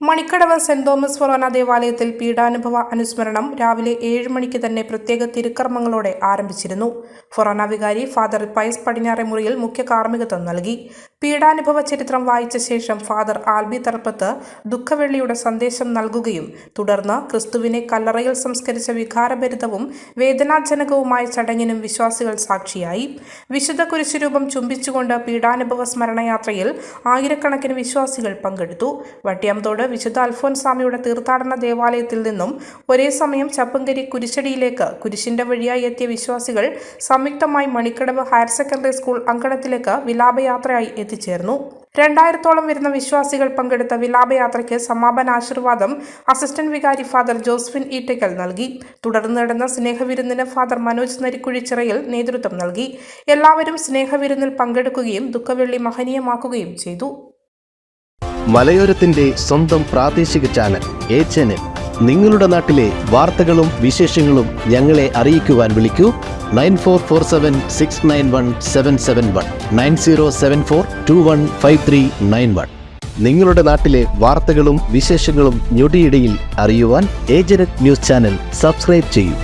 Manikkadavu saint Thomas ഫൊറോന ദേവാലയത്തിൽ പീഡാനുഭവ അനുസ്മരണം രാവിലെ ഏഴ് മണിക്ക് തന്നെ പ്രത്യേക തിരുക്കർമ്മങ്ങളോടെ ആരംഭിച്ചിരുന്നു. ഫൊറോന വികാരി ഫാദർ പയസ് പടിഞ്ഞാറെ മുറിയിൽ മുഖ്യ കാർമ്മികത്വം നൽകി. പീഡാനുഭവ ചരിത്രം വായിച്ച ശേഷം ഫാദർ ആൽബി തറപ്പത്ത് ദുഃഖവെള്ളിയുടെ സന്ദേശം നൽകുകയും തുടർന്ന് ക്രിസ്തുവിനെ കല്ലറയിൽ സംസ്കരിച്ച വികാരഭരിതവും വേദനാജനകവുമായ ചടങ്ങിനും വിശ്വാസികൾ സാക്ഷിയായി. വിശുദ്ധ കുരിശുരൂപം ചുംബിച്ചുകൊണ്ട് പീഡാനുഭവ സ്മരണയാത്രയിൽ ആയിരക്കണക്കിന് വിശ്വാസികൾ പങ്കെടുത്തു. വട്ടിയാംതോട് വിശുദ്ധ അൽഫോൻസ്വാമിയുടെ തീർത്ഥാടന ദേവാലയത്തിൽ നിന്നും ഒരേ സമയം ചപ്പങ്കരി കുരിശടിയിലേക്ക് കുരിശിന്റെ വഴിയായി എത്തിയ വിശ്വാസികൾ സംയുക്തമായി മണിക്കടവ് ഹയർ സെക്കൻഡറി സ്കൂൾ അങ്കണത്തിലേക്ക് വിലാപയാത്രയായി എത്തിച്ചേർന്നു. രണ്ടായിരത്തോളം വരുന്ന വിശ്വാസികൾ പങ്കെടുത്ത വിലാപയാത്രയ്ക്ക് സമാപന ആശീർവാദം അസിസ്റ്റന്റ് വികാരി ഫാദർ ജോസ്ഫിൻ ഈട്ടയ്ക്കൽ നൽകി. തുടർന്ന് നടന്ന സ്നേഹവിരുന്നിന് ഫാദർ മനോജ് നരിക്കുഴിച്ചിറയിൽ നേതൃത്വം നൽകി. എല്ലാവരും സ്നേഹവിരുന്നിൽ പങ്കെടുക്കുകയും ദുഃഖവെള്ളി മഹനീയമാക്കുകയും ചെയ്തു. മലയോരത്തിന്റെ സ്വന്തം പ്രാദേശിക ചാനൽ എ ചാനൽ. നിങ്ങളുടെ നാട്ടിലെ വാർത്തകളും വിശേഷങ്ങളും ഞങ്ങളെ അറിയിക്കുവാൻ വിളിക്കൂ. Nine four four seven six nine one seven seven one. Nine zero seven four two one five three nine one. നിങ്ങളുടെ നാട്ടിലെ വാർത്തകളും വിശേഷങ്ങളും ഞൊടിയിടയിൽ അറിയുവാൻ ഏജനറ്റ് ന്യൂസ് ചാനൽ സബ്സ്ക്രൈബ് ചെയ്യൂ.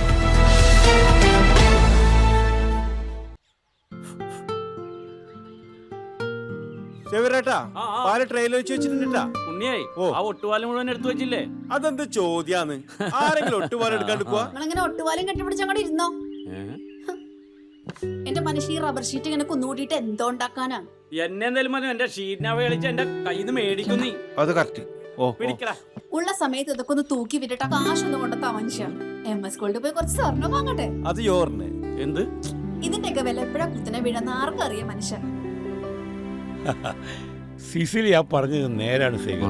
ചെവിരേട്ടാ. പാൽ ട്രെയിലർ വെച്ച് വെച്ചിട്ടുണ്ടാ ഉണ്ണിയായി. ആ ഒട്ടുപാലം മുഴുവൻ എടുത്തു വെച്ചില്ലേ? അതെന്ത് ചോദ്യാന്ന്? ആരെങ്കിലും ഒട്ടുപാലം എടുക്കാണ്ട് പോവാ? ഒട്ടുപാലും കെട്ടിപ്പിടിച്ച് അങ്ങോട്ട് ഇരുന്നോ? എന്റെ മനുഷ്യ ഈ റബ്ബർ ഷീറ്റ് ഇങ്ങനെ കുന്നുകൂടിയിട്ട് എന്തോ ഉണ്ടാക്കാനാ? എന്നെ എന്തായാലും മതി എന്റെ ഷീറ്റിനെ കളിച്ച് എന്റെ കയ്യിൽ നിന്ന് മേടിക്കും അത് കറക്റ്റ് ഓ പിടിക്കടാ. ഉള്ള സമയത്ത് ഇതൊക്കെ ഒന്ന് തൂക്കി വിട്ടിട്ട് കാശൊന്നും കൊണ്ടെത്താ മനുഷ്യ. എം എസ് ഗോൾഡ് പോയി കുറച്ച് സ്വർണം വാങ്ങട്ടെ? അത് യോറിന്. എന്ത്? ഇതിന്റെയൊക്കെ വില എപ്പോഴാ കുത്തിനെ വീഴുന്ന ആർക്കറിയാം മനുഷ്യ. സിസിലി ആ പറഞ്ഞത് നേരാണ് സേവൻ